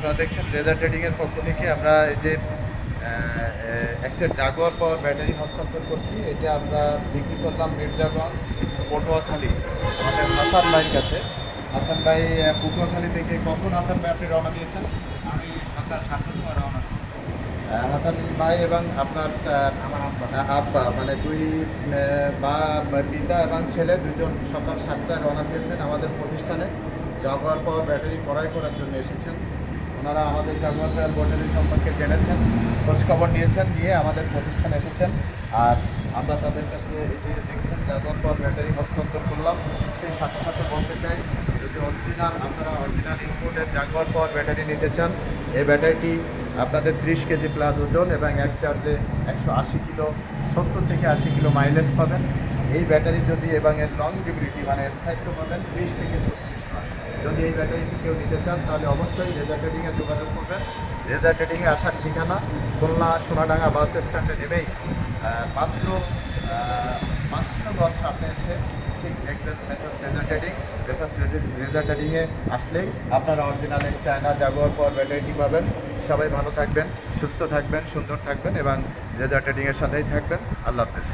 আপনারা দেখছেন লেজার ট্রেডিংয়ের পক্ষ থেকে আমরা এই যে অ্যাক্সেট জাগোয়ার পাওয়ার ব্যাটারি হস্তান্তর করছি। এটা আমরা বিক্রি করলাম মির্জাগঞ্জ পটুয়াখালী আমাদের হাসান ভাইয়ের কাছে। হাসান ভাই পটুয়াখালী থেকে কখন হাসান ভাই আপনি রওনা দিয়েছেন? আমি সকাল সাতটার সময় রওনা হাসান ভাই এবং আপনার আব্বা। মানে দুই বা বা পিতা এবং ছেলে দুজন সকাল সাতটায় রওনা দিয়েছেন আমাদের প্রতিষ্ঠানে। জাগুয়ার পাওয়ার ব্যাটারি ক্রয় করার জন্য এসেছেন। ওনারা আমাদের জাগুয়ার পাওয়ার ব্যাটারি সম্পর্কে জেনেছেন, খোঁজখবর নিয়েছেন, নিয়ে আমাদের প্রতিষ্ঠানে এসেছেন। আর আমরা তাদের কাছে এই যে দেখছেন, জাগুয়ার পাওয়ার ব্যাটারি হস্তান্তর করলাম। সেই সাথে সাথে বলতে চাই যদি অরিজিনাল আপনারা অরিজিনাল ইম্পোর্টের জাগুয়ার পাওয়ার ব্যাটারি নিতে চান, এই ব্যাটারিটি আপনাদের ত্রিশ কেজি প্লাস ওজন এবং এক চার্জে একশো আশি কিলো, সত্তর থেকে আশি কিলো মাইলেজ পাবেন। এই ব্যাটারি যদি এবং এর লংজিবিলিটি মানে স্থায়িত্ব পাবেন, ত্রিশ থেকে যদি এই ব্যাটারিটি কেউ নিতে চান, তাহলে অবশ্যই রেজার ট্রেডিংয়ে যোগাযোগ করবেন। রেজার ট্রেডিংয়ে আসার ঠিকানা খুলনা সোনাডাঙ্গা বাস স্ট্যান্ডে নেমেই মাত্র পাঁচশো দশ সামনে এসে ঠিক দেখবেন Messrs Razor Trading Messrs Razor ট্রেডিংয়ে আসলেই আপনারা অরিজিনাল এই চায়না জাগুয়ার পর ব্যাটারিটি পাবেন। সবাই ভালো থাকবেন, সুস্থ থাকবেন, সুন্দর থাকবেন এবং রেজার ট্রেডিংয়ের সাথেই থাকবেন। আল্লাহ হাফেজ।